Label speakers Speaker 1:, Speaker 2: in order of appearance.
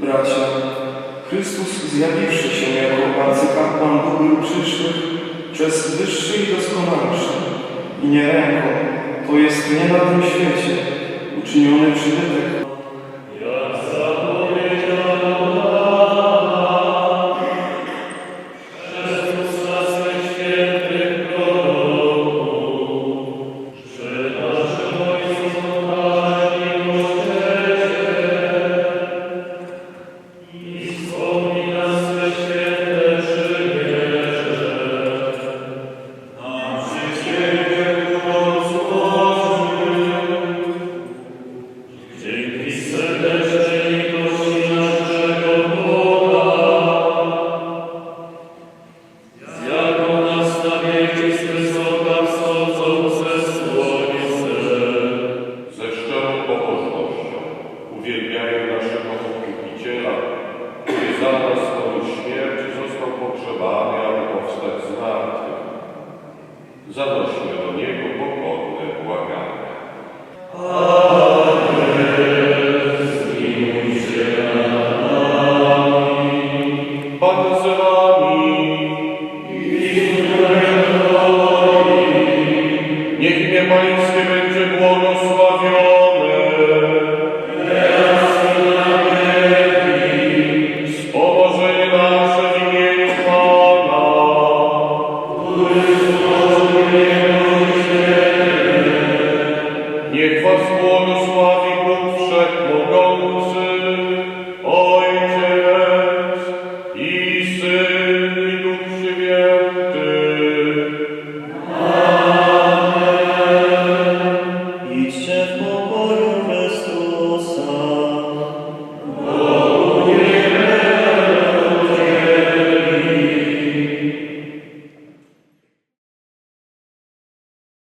Speaker 1: Bracia, Chrystus zjawiwszy się jako arcykapłan dóbr przyszłych przez wyższy i doskonalszy i nie ręką, to jest nie na tym świecie, uczyniony przybytek.
Speaker 2: Uwielbiają naszego Zbawiciela, który za nas swoją śmierć został pogrzebany, aby powstać z martwych. Zadośnie Niech was błogosławi Bóg Wszechmogący, Ojciec i Syn.